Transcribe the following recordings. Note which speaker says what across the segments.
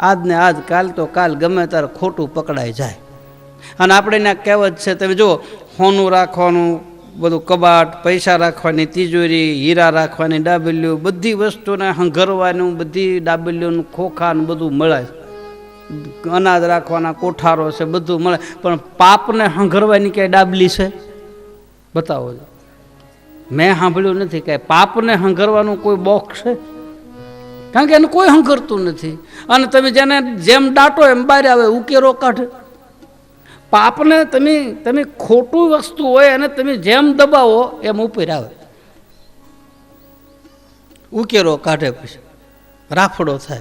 Speaker 1: આજ ને આજ કાલ તો કાલ ગમે ત્યારે ખોટું પકડાઈ જાય. અને આપણે ત્યાં કહેવત છે, તમે જુઓ, હોનું રાખવાનું, બધું કબાટ, પૈસા રાખવાની, તિજોરી, હીરા રાખવાની, ડાબલીઓ, બધી વસ્તુને હંઘરવાનું, બધી ડાબલીઓનું ખોખાનું બધું મળે. અનાજ રાખવાના, કોઠારો છે, બધું મળે. પણ પાપને હંઘરવાની ક્યાંય ડાબલી છે? બતાવો મેં સાંભળ્યું નથી કે પાપને હંઘરવાનું કોઈ બોક્સ છે? કારણ કે એને કોઈ હંગરતું નથી. અને તમે જેને જેમ દાટો એમ બહાર આવે, ઉકેરો કાઢે. પાપને તમે તમે ખોટું વસ્તુ હોય અને તમે જેમ દબાવો, એમ ઉપર આવે. ઉકેરો કાઢે પછી. રાફડો થાય.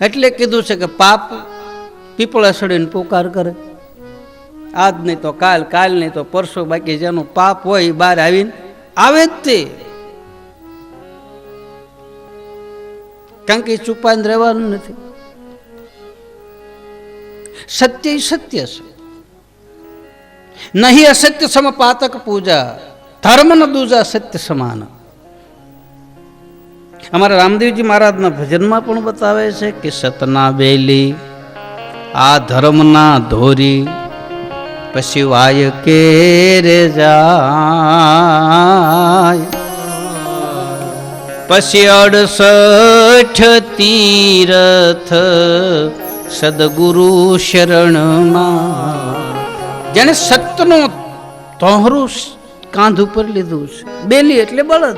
Speaker 1: એટલે કીધું છે કે પાપ પીપળા સડીને પોકાર કરે. આજ નહીં તો કાલ કાલ નહીં તો પરસો બાકી જેનું પાપ હોય એ બહાર આવીને આવે જ તે. કારણ કે એ રહેવાનું નથી. સત્ય સત્ય છે. નહીં અસત્ય સમપાતક પૂજા ધર્મ ન દૂજા સત્ય સમાન. અમારા રામદેવજી મહારાજના ભજનમાં પણ બતાવે છે કે સતના બેલી આ ધર્મના ધોરી, પછી વાય કે રે જાય. પછી અડસઠ તીરથ સદગુરુ શરણમાં. જેને સતનું તોહરું કાંધ ઉપર લીધું છે. બેલી એટલે બળદ.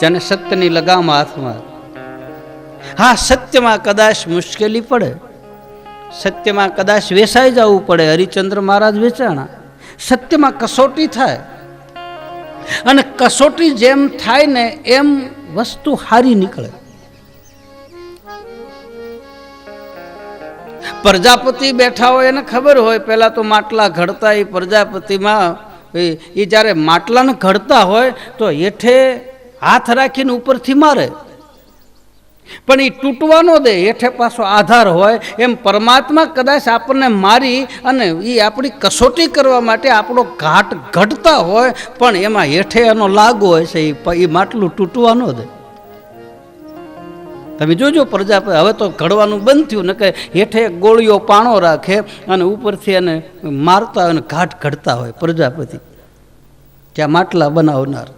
Speaker 1: જેને સત્યની લગામ હાથમાં હા, સત્યમાં કદાચ મુશ્કેલી પડે. સત્યમાં કદાચ વેસાઈ જવું પડે. હરિચંદ્ર મહારાજ વેચાણા. સત્યમાં કસોટી થાય. અને કસોટી જેમ થાય ને એમ વસ્તુ હારી નીકળે. પ્રજાપતિ બેઠા હોય એને ખબર હોય, પહેલાં તો માટલા ઘડતા એ પ્રજાપતિમાં, એ જ્યારે માટલાને ઘડતા હોય, તો હેઠે હાથ રાખીને ઉપરથી મારે. પણ એ તૂટવા ન દે, હેઠે પાછો આધાર હોય. એમ પરમાત્મા કદાચ આપણને મારી અને એ આપણી કસોટી કરવા માટે આપણો ઘાટ ઘડતા હોય, પણ એમાં હેઠે એનો લાગુ હોય છે એ માટલું તૂટવા ન દે. તમે જોજો પ્રજાપતિ હવે તો ઘડવાનું બંધ થયું ને કે હેઠે ગોળીઓ પાણો રાખે અને ઉપરથી એને મારતા હોય અને ઘાટ ઘડતા હોય પ્રજાપતિ. ત્યાં માટલા બનાવનાર.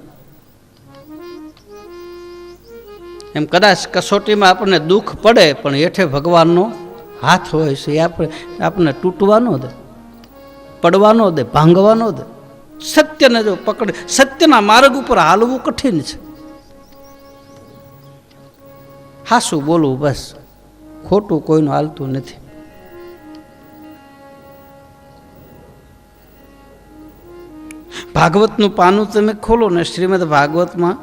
Speaker 1: એમ કદાચ કસોટીમાં આપણને દુઃખ પડે, પણ હેઠે ભગવાનનો હાથ હોય છે, એ આપણે, આપણને તૂટવાનો દે, પડવાનો દે, ભાંગવાનો દે. સત્યને જો પકડે, સત્યના માર્ગ ઉપર હાલવું કઠિન છે. હાસું બોલવું બસ, ખોટું કોઈનું હાલતું નથી. ભાગવતનું પાનું તમે ખોલો ને, શ્રીમદ ભાગવતમાં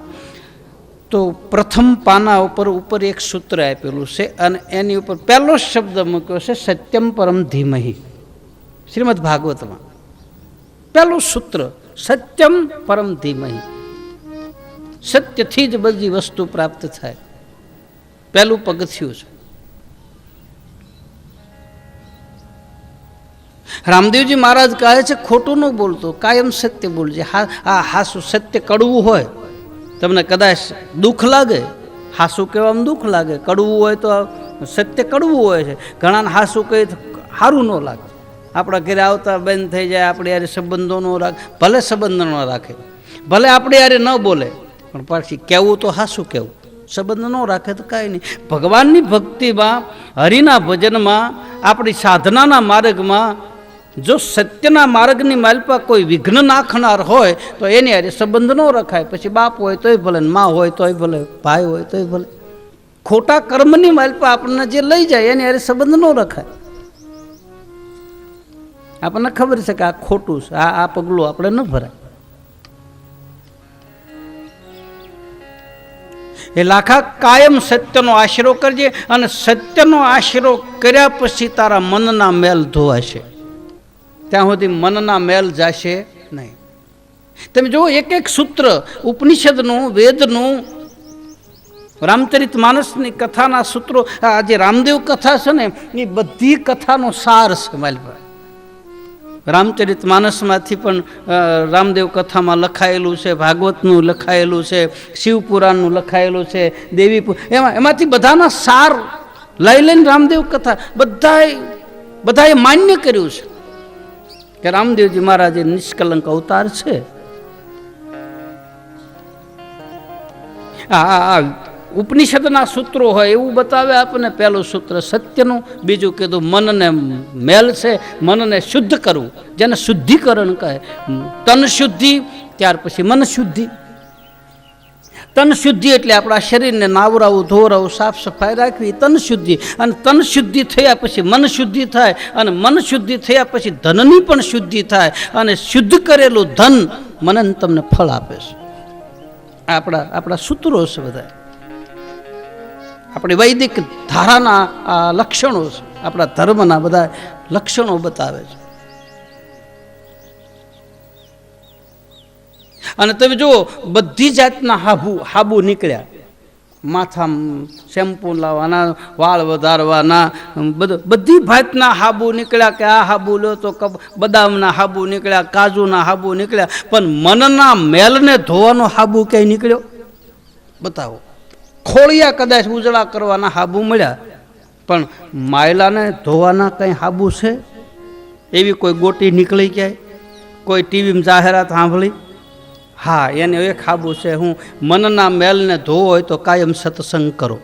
Speaker 1: તો પ્રથમ પાના ઉપર ઉપર એક સૂત્ર આપેલું છે અને એની ઉપર પહેલો શબ્દ મૂક્યો છે સત્યમ પરમ ધીમહી. શ્રીમદ ભાગવતમાં. પહેલું સૂત્ર, સત્યમ પરમ ધીમહી. સત્યથી જ બધી વસ્તુ પ્રાપ્ત થાય. પહેલું પગથિયું છે. રામદેવજી મહારાજ કહે છે, ખોટું ન બોલતો, કાયમ સત્ય બોલજે. હા હા હાસું સત્ય કડવું હોય તમને કદાચ દુઃખ લાગે, હાસું કહેવામાં દુઃખ લાગે, કડવું હોય તો સત્ય કડવું હોય છે. ઘણાને હાસું કહે સારું ન લાગે. આપણા ઘરે આવતા બંધ થઈ જાય, આપણે યારે સંબંધો ન રાખે, ભલે સંબંધ ન રાખે. ભલે આપણે યારે ન બોલે, પણ પાછી કહેવું તો હાસું કહેવું. સંબંધ ન રાખે તો કાંઈ નહીં. ભગવાનની ભક્તિમાં, હરિના ભજનમાં, આપણી સાધનાના માર્ગમાં જો સત્યના માર્ગની માલપા કોઈ વિઘ્ન નાખનાર હોય, તો એની હારે સંબંધ ન રખાય. પછી બાપ હોય તોય ભલે, મા હોય તોય ભલે, ભાઈ હોય તોય ભલે. ખોટા કર્મની માલપા આપણને જે લઈ જાય, એની હારે સંબંધ ન રખાય. આપણને ખબર છે કે આ ખોટું છે, આ આ પગલું આપણે ન ભરાય. એ લાખા કાયમ સત્યનો આશરો કરજે, અને સત્યનો આશરો કર્યા પછી તારા મનના મેલ ધોવાશે. ત્યાં સુધી મનના મેલ જશે નહીં. તમે જુઓ, એક એક સૂત્ર, ઉપનિષદનું, વેદનું, રામચરિત માનસની કથાના સૂત્રો, આ જે રામદેવ કથા છે ને, એ બધી કથાનો સાર છે માલભાઈ રામચરિત માનસમાંથી પણ રામદેવ કથામાં લખાયેલું છે, ભાગવતનું લખાયેલું છે, શિવપુરાણનું લખાયેલું છે દેવી એમાં, એમાંથી બધાના સાર લઈ લઈને રામદેવ કથા બધાએ બધાએ માન્ય કર્યું છે. કે રામદેવજી મહારાજ નિષ્કલંક અવતાર છે. આ ઉપનિષદના સૂત્રો હોય એવું બતાવે આપણને. પહેલું સૂત્ર સત્યનું, બીજું કીધું મનને મેલ છે, મનને શુદ્ધ કરવું. જેને શુદ્ધિકરણ કહે. તન શુદ્ધિ, ત્યાર પછી મન શુદ્ધિ. તન શુદ્ધિ એટલે આપણા શરીરને નાવરાવું, ધોવરાવું, સાફ સફાઈ રાખવી, તન શુદ્ધિ. અને તન શુદ્ધિ થયા પછી મન શુદ્ધિ થાય અને મન શુદ્ધિ થયા પછી ધનની પણ શુદ્ધિ થાય અને શુદ્ધ કરેલું ધન મને તમને ફળ આપે છે. આપણા આપણા સૂત્રો છે બધા. આપણી વૈદિક ધારાના આ લક્ષણો છે. આપણા ધર્મના બધા લક્ષણો બતાવે છે. અને તમે જુઓ, બધી જાતના હાબુ હાબુ નીકળ્યા. માથા શેમ્પુ લાવવાના, વાળ વધારવાના બધું, બધી ભાતના હાબુ નીકળ્યા કે આ હાબુ લો તો કપ બદામના હાબુ નીકળ્યા, કાજુના હાબુ નીકળ્યા, પણ મનના મેલને ધોવાનો હાબુ ક્યાંય નીકળ્યો? બતાવો. ખોળિયા કદાચ ઉજળા કરવાના હાબુ મળ્યા, પણ માયલાને ધોવાના કંઈ હાબુ છે? એવી કોઈ ગોટી નીકળી ક્યાંય? કોઈ ટીવીમાં જાહેરાત સાંભળી? હા, એને એ ખાબું છે, હું મનના મેલને ધોવો હોય તો કાયમ સત્સંગ કરો.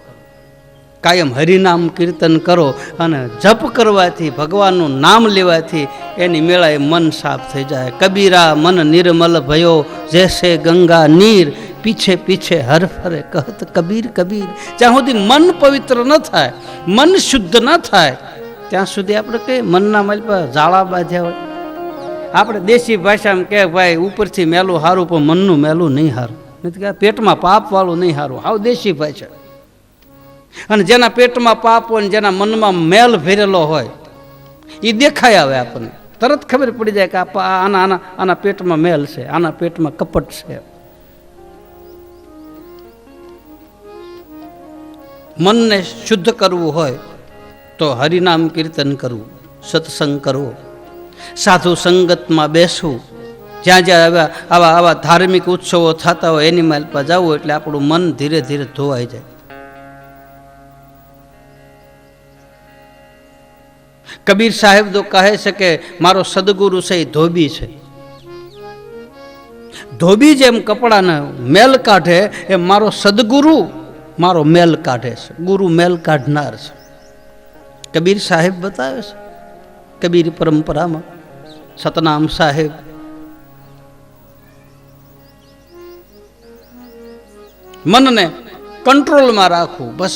Speaker 1: કાયમ હરિનામ કીર્તન કરો અને જપ કરવાથી, ભગવાનનું નામ લેવાથી એની મેળાએ મન સાફ થઈ જાય. કબીરા, મન નિર્મલ ભયો, જેસે ગંગા નીર, પીછે પીછે હર ફરે કહત કબીર કબીર. જ્યાં સુધી મન પવિત્ર ન થાય, મન શુદ્ધ ન થાય, ત્યાં સુધી આપણે કઈ મનના મલ પર ઝાળા બાંધ્યા હોય? આપણે દેશી ભાષામાં કહે, ભાઈ, ઉપરથી મેલું સારું પણ મનનું મેલું નહીં સારું નથી કે પેટમાં પાપવાળું નહીં સારું હાવ દેશી ભાષા. અને જેના પેટમાં પાપ હોય જેના મનમાં મેલ ભરેલો હોય એ દેખાય આવે આપણને. તરત ખબર પડી જાય કે આના આના આના પેટમાં મેલ છે, આના પેટમાં કપટ છે. મનને શુદ્ધ કરવું હોય, તો હરિનામ કીર્તન કરવું, સત્સંગ કરવો. સાધુ સંગતમાં બેસવું. જ્યાં જ્યાં આવા આવા આવા ધાર્મિક ઉત્સવો થતા હોય એની માલ પર જવું એટલે આપણું મન ધીરે ધીરે ધોવાઈ જાય. કબીર સાહેબ તો કહે છે કે મારો સદગુરુ છે એ ધોબી છે. ધોબી જેમ કપડાને મેલ કાઢે એમ મારો સદગુરુ મારો મેલ કાઢે છે. ગુરુ મેલ કાઢનાર છે. કબીર સાહેબ બતાવે છે. કબીર પરંપરામાં સતનામ સાહેબ મનને કંટ્રોલમાં રાખવું બસ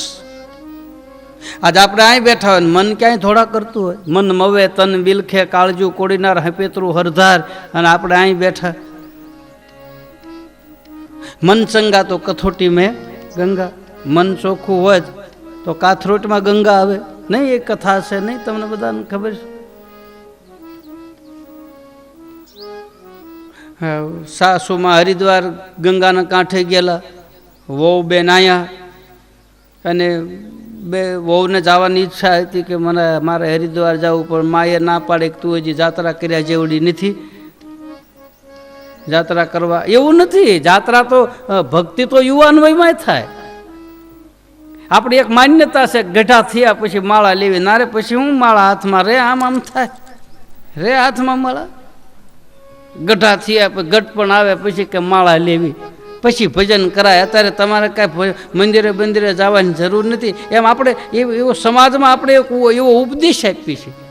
Speaker 1: આજે આપણે અહીં બેઠા હોય ને મન ક્યાંય થોડા કરતું હોય મન મવે તન બિલખે કાળજુ કોડીનાર હપેતરું હરધાર અને આપણે અહીં બેઠા મન ચંગા તો કથોટી મેં ગંગા મન ચોખ્ખું હોય તો કાથરોટમાં ગંગા આવે નહીં એ કથા છે નહીં તમને બધાને ખબર છે સાસુમાં હરિદ્વાર ગંગાના કાંઠે ગયેલા, વહુ બેન આયા. અને બે વહુને જવાની ઈચ્છા હતી કે મને, મારે હરિદ્વાર જવું, પણ માએ ના પાડે તું હજી જાત્રા કર્યા જેવડી નથી. જાત્રા કરવા, એવું નથી. જાત્રા તો ભક્તિ તો યુવાન વયમાં થાય. આપણી એક માન્યતા છે ગઢા થયા પછી માળા લેવી. ના રે, પછી હું માળા હાથમાં રે? આમ આમ થાય. રે હાથમાં માળા? ગઢા થયા ગઢ પણ આવે પછી કે માળા લેવી. પછી ભજન કરાય. અત્યારે તમારે કાંઈ મંદિરે મંદિરે જવાની જરૂર નથી. એમ આપણે એવો સમાજમાં આપણે એક એવો ઉપદેશ આપી છે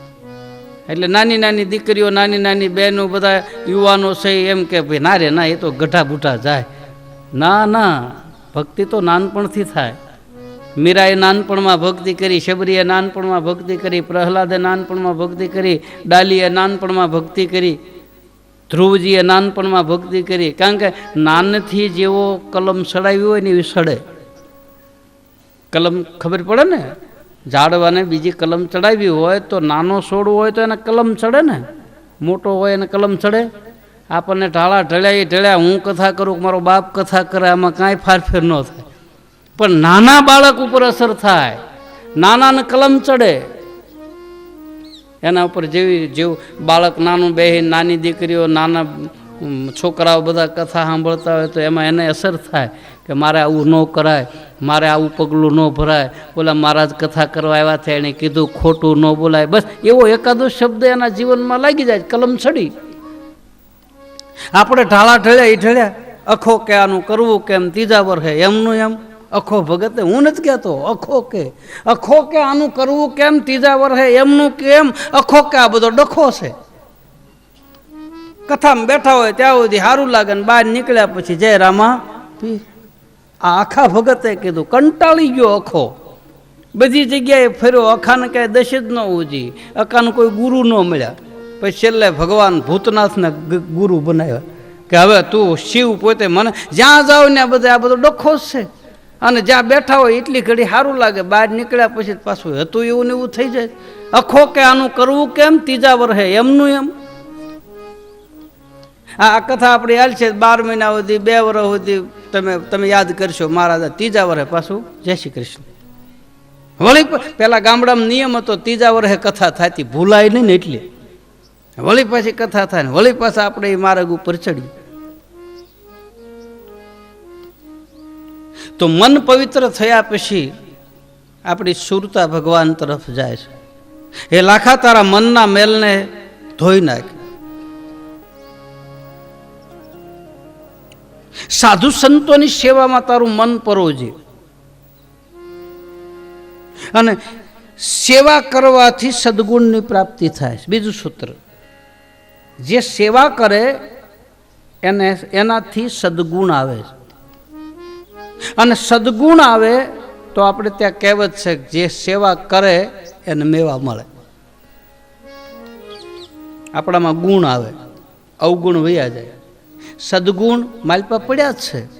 Speaker 1: એટલે નાની નાની દીકરીઓ, નાની નાની બહેનો બધા યુવાનો છે એમ કે ભાઈ ના રે, ના, એ તો ગઢા બુઢા જાય. ના ના, ભક્તિ તો નાનપણથી થાય. મીરાએ નાનપણમાં ભક્તિ કરી, શબરીએ નાનપણમાં ભક્તિ કરી, પ્રહલાદે નાનપણમાં ભક્તિ કરી, ડાલીએ નાનપણમાં ભક્તિ કરી. ધ્રુવજીએ નાનપણમાં ભક્તિ કરી. કારણ કે નાનથી જેવો કલમ સડાવી હોય ને એવી સડે. કલમ ખબર પડે ને? ઝાડવાને બીજી કલમ ચડાવી હોય તો નાનો છોડ હોય તો એને કલમ ચડે ને? મોટો હોય એને કલમ ચડે? આપણને ઢાળા ઢળ્યા, એ ઢળ્યા, હું કથા કરું મારો બાપ કથા કરે, આમાં કાંઈ ફારફેર ન થાય. પણ નાના બાળક ઉપર અસર થાય. નાનાને કલમ ચડે. એના ઉપર જેવી જેવું બાળક નાનું બેહી, નાની દીકરીઓ, નાના છોકરાઓ બધા કથા સાંભળતા હોય તો એમાં એને અસર થાય કે મારે આવું ન કરાય, મારે આવું પગલું ન ભરાય. ઓલા મહારાજ કથા કરવા આવ્યા હતા એણે કીધું ખોટું ન બોલાય. બસ એવો એકાદો શબ્દ એના જીવનમાં લાગી જાય, કલમ છડી. આપણે ઢાળા ઢળ્યા એ ઢળ્યા, અખો કે આનું કરવું કેમ, ત્રીજા વર્ષે એમનું એમ. અખો ભગતે, હું નથી કહેતો, અખો કે. અખો કે આનું કરવું કેમ ત્રીજા વર્ષે એમનું કેમ? અખો કે આ બધો ડખો છે. કથામાં બેઠા હોય ત્યાં સુધી સારું લાગે ને બહાર નીકળ્યા પછી જય રામા આ આખા ભગતે કીધું, કંટાળી ગયો અખો. બધી જગ્યાએ ફર્યો, અખાને કાંઈ દશ જ ન ઉજી. અખાને કોઈ ગુરુ ન મળ્યા. પછી છેલ્લે ભગવાન ભૂતનાથને ગુરુ બનાવ્યા. કે હવે તું શિવ પોતે મને, જ્યાં જાવ ને આ બધા આ બધો ડખો છે. અને જ્યાં બેઠા હોય એટલી ઘડી સારું લાગે. બહાર નીકળ્યા પછી પાછું હતું એવું ને એવું થઈ જાય. અખો કે આનું કરવું કેમ? ત્રીજા વર્ષે એમનું એમ. આ કથા આપણી હાલ છે, બાર મહિના સુધી, બે વર્ષ સુધી તમે તમે યાદ કરશો મહારાજા ત્રીજા વર્ષે પાછું જય શ્રી કૃષ્ણ. વળી પેલા ગામડામાં નિયમ હતો, ત્રીજા વર્ષે કથા થતી ભૂલાય નહીં ને એટલે. વળી પાછી કથા થાય ને, વળી પાછા આપણે એ માર્ગ ઉપર ચડીએ. તો મન પવિત્ર થયા પછી આપણી સુરતા ભગવાન તરફ જાય છે. એ લાખા, તારા મનના મેલને ધોઈ નાખે. સાધુ સંતોની સેવામાં તારું મન પરોજે અને સેવા કરવાથી સદગુણની પ્રાપ્તિ થાય છે. બીજું સૂત્ર. જે સેવા કરે, એને, એનાથી સદગુણ આવે છે. અને સદગુણ આવે તો આપણે ત્યાં કહેવત છે જે સેવા કરે એને મેવા મળે. આપણામાં ગુણ આવે, અવગુણ વયા જાય. સદગુણ માલપા પડ્યા જ છે.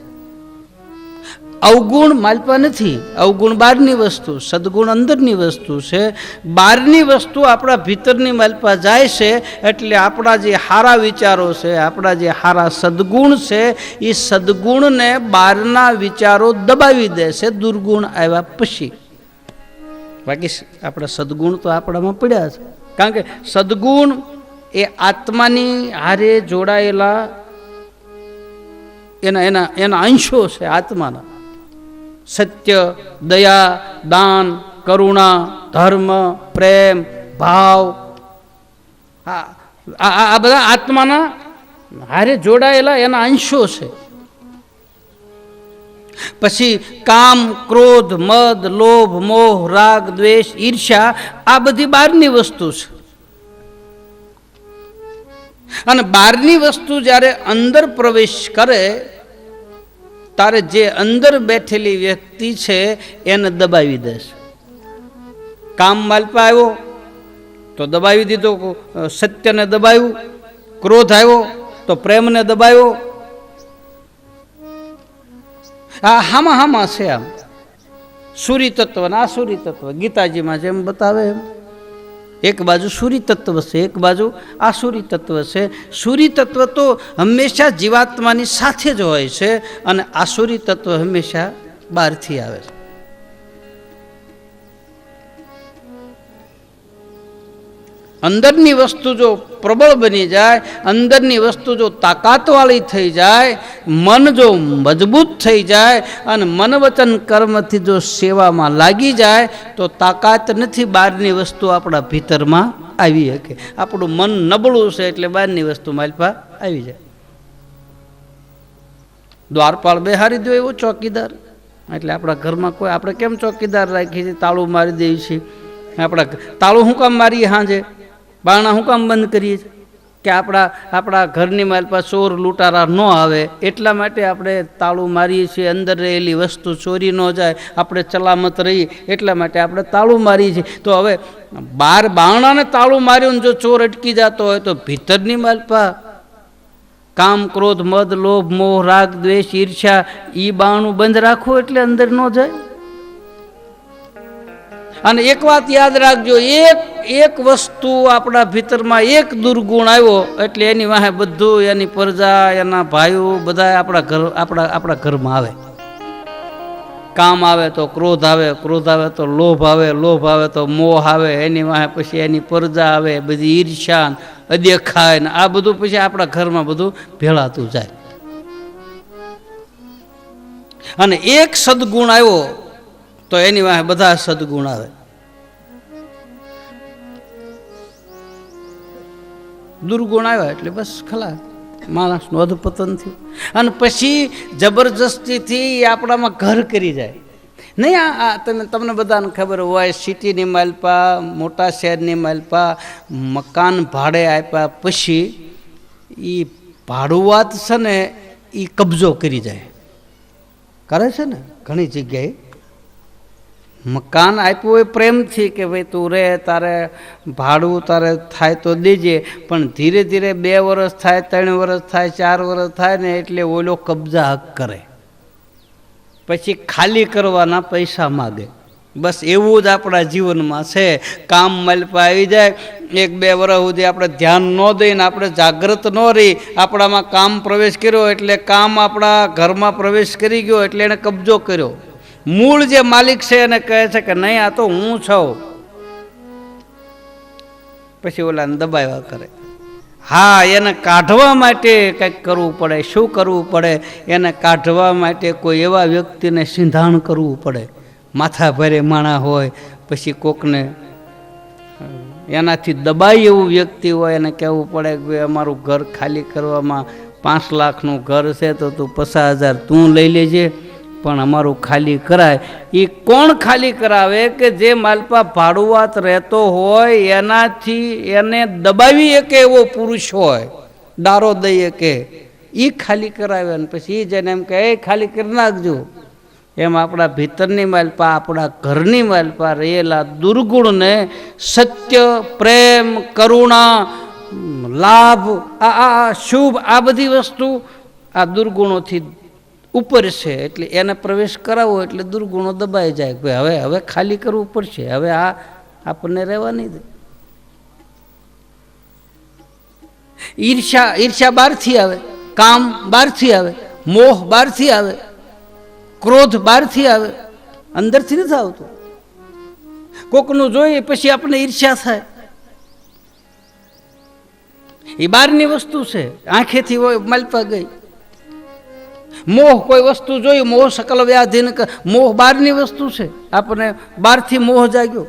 Speaker 1: અવગુણ માલપા નથી. અવગુણ બહારની વસ્તુ, સદગુણ અંદરની વસ્તુ છે. બહારની વસ્તુ આપણા ભીતરની માલપા જાય છે એટલે આપણા જે સારા વિચારો છે, આપણા જે સારા સદગુણ છે એ સદગુણને બહારના વિચારો દબાવી દે છે, દુર્ગુણ આવ્યા પછી. બાકી આપણા સદગુણ તો આપણામાં પડ્યા છે. કારણ કે સદગુણ એ આત્માની હારે જોડાયેલા એના એના એના અંશો છે આત્માના. સત્ય દયા દાન કરુણા ધર્મ પ્રેમ ભાવ આ બધા આત્માના હારે જોડાયેલા એના અંશો છે પછી કામ ક્રોધ મદ લોભ મોહ રાગ દ્વેષ ઈર્ષ્યા આ બધી બહારની વસ્તુ છે અને બહારની વસ્તુ જ્યારે અંદર પ્રવેશ કરે તારે જે અંદર બેઠેલી વ્યક્તિ છે, એને દબાવી દેશે કામ માલપા આવ્યો, તો દબાવી દીધો સત્યને દબાવ્યું ક્રોધ આવ્યો, તો પ્રેમને દબાવ્યો આ હામાં હામાં છે આમ. સૂરી તત્વ ને આસુરી તત્વ, ગીતાજીમાં જેમ બતાવે એમ. એક બાજુ સૂર્ય તત્વ છે, એક બાજુ આસુરી તત્વ છે. સૂર્ય તત્વ તો હંમેશા જીવાત્માની સાથે જ હોય છે અને આસુરી તત્વ હંમેશા બહારથી આવે છે. અંદરની વસ્તુ જો પ્રબળ બની જાય, અંદરની વસ્તુ જો તાકાતવાળી થઈ જાય, મન જો મજબૂત થઈ જાય અને મન વચન કર્મથી જો સેવામાં લાગી જાય, તો તાકાત નથી બહારની વસ્તુ આપણા ભીતરમાં આવી શકે. આપણું મન નબળું છે એટલે બહારની વસ્તુ માલપા આવી જાય. દ્વારપાળ બેહારી દો એવો ચોકીદાર. એટલે આપણા ઘરમાં કોઈ, આપણે કેમ ચોકીદાર રાખીએ છીએ? તાળું મારી દઈએ છીએ આપણા તાળું શું કામ મારીએ સાંજે બારણા શું કામ બંધ કરીએ છીએ? કે આપણા આપણા ઘરની માલપા ચોર લૂંટારા ન આવે, એટલા માટે આપણે તાળું મારીએ છીએ, અંદર રહેલી વસ્તુ ચોરી ન જાય, આપણે ચલામત રહીએ, એટલા માટે આપણે તાળું મારીએ છીએ. તો હવે બાર બારણાને તાળું માર્યું જો ચોર અટકી જતો હોય તો ભીતરની માલપા કામ, ક્રોધ, મદ, લોભ, મોહ, રાગ, દ્વેષ, ઈર્ષ્યા એ બાણું બંધ રાખવું એટલે અંદર ન જાય. અને એક વાત યાદ રાખજો, એક એક વસ્તુ આપણા ભીતરમાં એક દુર્ગુણ આવ્યો એટલે એની વાહે બધું એની પ્રજા, એના ભાઈઓ બધા આપણા ઘર, આપણા આપણા ઘરમાં આવે. કામ આવે તો ક્રોધ આવે ક્રોધ આવે તો લોભ આવે લોભ આવે તો મોહ આવે, એની વાંહે પછી એની પરજા આવે, બધી ઈર્ષાન અદેખાય ને આ બધું પછી આપણા ઘરમાં બધું ભેળાતું જાય. અને એક સદગુણ આવ્યો તો એની વાહે બધા સદગુણ આવે. દુર્ગુણ આવ્યા એટલે બસ ખલા માણસનું અધપતન થયું. અને પછી જબરજસ્તીથી એ આપણામાં ઘર કરી જાય. નહીં, આ તમે તમને બધાને ખબર હોય, સિટીની માલપા, મોટા શહેરની માલપા, મકાન ભાડે આપ્યા પછી એ ભાડુઆત છે ને એ કબજો કરી જાય. કરે છે ને ઘણી જગ્યાએ. મકાન આપ્યું હોય પ્રેમથી કે ભાઈ તું રે, તારે ભાડું તારે થાય તો દેજે. પણ ધીરે ધીરે બે વર્ષ થાય, ત્રણ વર્ષ થાય, ચાર વર્ષ થાય ને એટલે ઓલો કબજા હક કરે. પછી ખાલી કરવાના પૈસા માગે. બસ એવું જ આપણા જીવનમાં છે. કામ મલપા આવી જાય, એક બે વર્ષ સુધી આપણે ધ્યાન ન દઈને આપણે જાગૃત ન રહી, આપણામાં કામ પ્રવેશ કર્યો એટલે કામ આપણા ઘરમાં પ્રવેશ કરી ગયો એટલે એણે કબજો કર્યો. મૂળ જે માલિક છે એને કહે છે કે નહીં, આ તો હું છું. પછી ઓલાને દબાવ્યા કરે. હા, એને કાઢવા માટે કંઈક કરવું પડે. શું કરવું પડે? એને કાઢવા માટે કોઈ એવા વ્યક્તિને સિંધાણ કરવું પડે. માથા ભરે માણા હોય, પછી કોકને એનાથી દબાઈ એવું વ્યક્તિ હોય, એને કહેવું પડે કે ભાઈ, અમારું ઘર ખાલી કરવામાં પાંચ લાખનું ઘર છે, તો તું પચાસ હજાર તું લઈ લેજે. પણ અમારું ખાલી કરાય. એ કોણ ખાલી કરાવે કે જે માલપા ભાડુઆત રહેતો હોય, એનાથી એને દબાવી શકે એવો પુરુષ હોય ડારો દઈએ કે એ ખાલી કરાવે અને પછી એ જઈને એમ કે એ ખાલી કરી નાખજો. એમ આપણા ભીતરની માલપા, આપણા ઘરની માલપા રહેલા દુર્ગુણને સત્ય, પ્રેમ, કરુણા, લાભ આ આ શુભ, આ બધી વસ્તુ આ દુર્ગુણોથી ઉપર છે, એટલે એને પ્રવેશ કરાવવો એટલે દુર્ગુણો દબાઈ જાય કે હવે હવે ખાલી કરવું પડશે, હવે આ આપણને રહેવા નહીં દે. ઈર્ષા ઈર્ષા બહારથી આવે, કામ બહારથી આવે, મોહ બહારથી આવે, ક્રોધ બહારથી આવે, અંદરથી નથી આવતું. કોકનું જોઈએ પછી આપણને ઈર્ષા થાય. એ બહારની વસ્તુ છે, આંખેથી હોય, માલપા ગઈ. મોહ કોઈ વસ્તુ જોઈ મોહ સકલ વ્યાધિન મોહ બહારની વસ્તુ છે. આપણને બહારથી મોહ જાગ્યો.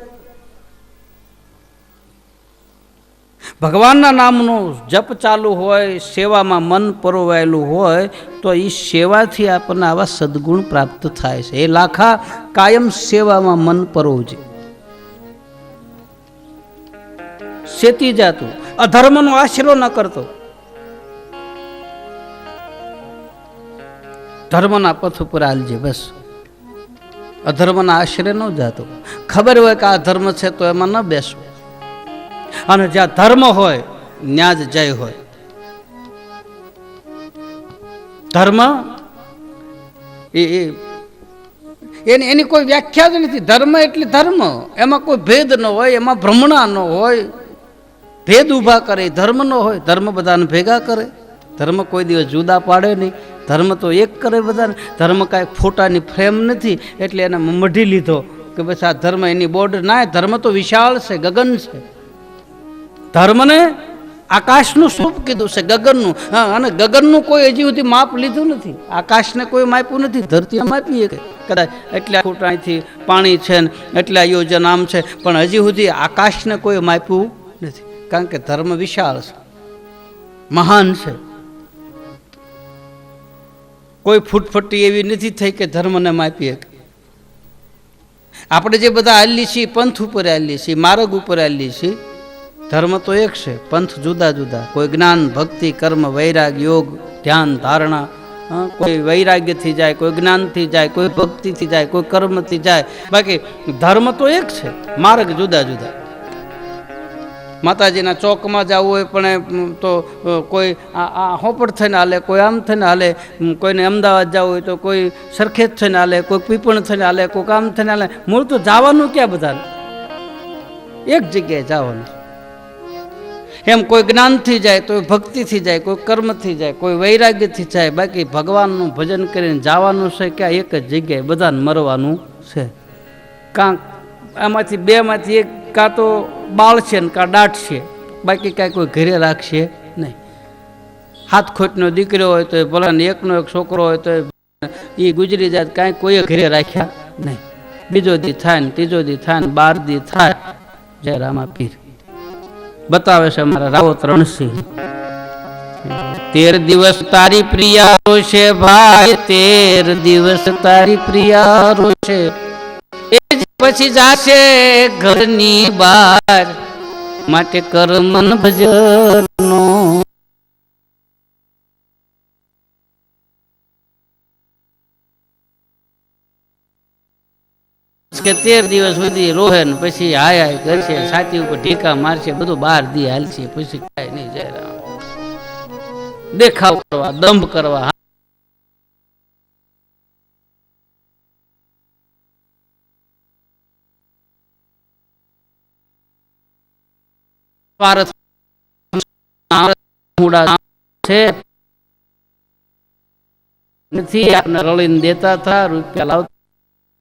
Speaker 1: ભગવાનના નામનો જપ ચાલુ હોય, સેવામાં મન પરોવાયેલું હોય, તો એ સેવાથી આપણને આવા સદગુણ પ્રાપ્ત થાય છે. એ લાખા કાયમ સેવામાં મન પરોવજે. શેતી જાતું. અધર્મનો આશરો ન કરતો. ધર્મના પથ ઉપર હાલજે બસ. અધર્મના આશરે ન જાતો. ખબર હોય કે આ ધર્મ છે તો એમાં ન બેસવું. અને જ્યાં ધર્મ હોય, ત્યાં જ જય હોય. ધર્મ એ એની એની કોઈ વ્યાખ્યા જ નથી. ધર્મ એટલે ધર્મ. એમાં કોઈ ભેદ ન હોય, એમાં ભ્રમણા ન હોય. ભેદ ઊભા કરે, ધર્મ ન હોય, ધર્મ બધાને ભેગા કરે. ધર્મ કોઈ દિવસ જુદા પાડે નહીં. ધર્મ તો એક કરે બધાને. ધર્મ કાંઈ ફોટાની ફ્રેમ નથી, એટલે એને મઢી લીધો કે બસ આ ધર્મ એની બોર્ડર ના, ધર્મ તો વિશાળ છે, ગગન છે. ધર્મને આકાશનું સ્વરૂપ કીધું છે, ગગનનું. હા, અને ગગનનું કોઈ હજી સુધી માપ લીધું નથી. આકાશને કોઈ માપ્યું નથી ધરતી માપીએ કદાચ એટલે અહીંથી પાણી છે ને એટલે યોજન આમ છે, પણ હજી સુધી આકાશને કોઈ માપ્યું નથી. કારણ કે ધર્મ વિશાળ છે, મહાન છે. કોઈ ફૂટફટી એવી નથી થઈ કે ધર્મને માપીએ આપણે જે બધા હાલી છીએ, પંથ ઉપર હાલીએ છીએ, માર્ગ ઉપર હાલીએ છીએ, ધર્મ તો એક છે, પંથ જુદા જુદા. કોઈ જ્ઞાન, ભક્તિ, કર્મ, વૈરાગ, યોગ, ધ્યાન, ધારણા કોઈ વૈરાગ્યથી જાય, કોઈ જ્ઞાનથી જાય, કોઈ ભક્તિથી જાય, કોઈ કર્મથી જાય. બાકી ધર્મ તો એક છે, માર્ગ જુદા જુદા. માતાજીના ચોકમાં જવું હોય પણ તો કોઈ આ હોપડ થઈને હાલે, કોઈ આમ થઈને હાલે કોઈને અમદાવાદ જવું હોય તો કોઈ સરખેજ થઈને હાલે, કોઈ પીપણ થઈને હાલે કોઈ આમ થઈને હાલે. મૂળ તો જવાનું ક્યાં બધાને? એક જગ્યાએ જવાનું. એમ કોઈ જ્ઞાનથી જાય કોઈ ભક્તિથી જાય, કોઈ કર્મથી જાય, કોઈ વૈરાગ્યથી જાય, બાકી ભગવાનનું ભજન કરીને જવાનું છે કે એક જ જગ્યાએ બધાને મરવાનું છે. કાં આમાંથી બેમાંથી એક કાં તો બાળ છે ને કાં દાટ છે, બાકી કાંઈ કોઈ ઘરે રાખશે નહીં. હાથ ખોટનો દીકરો હોય તો ભલાને એકનો એક છોકરો હોય તો એ ગુજરી જાય કાંઈ કોઈ ઘરે રાખ્યા નહીં. બીજો દી થાય ને ત્રીજો દી થાય ને બાર દી થાય, જય રામા પીર બતાવે છે અમારા રાવો ત્રણસિંહ. તેર દિવસ તારી પ્રિયા રોશે ભાઈ, તેર દિવસ તારી પ્રિયા રોશે પછી જાશે ઘરની બહાર. માટે કર ભજનો. કે તેર દિવસ સુધી રોહે ને પછી હાય હાય કરશે, છાતી ઉપર ઢીકા મારશે, બધું બહાર દી હાલશે, પછી કાંઈ નહીં જાય. દેખાવ કરવા, દંભ કરવા નથી આપણે રળીને દેતા હતા રૂપિયા લાવતા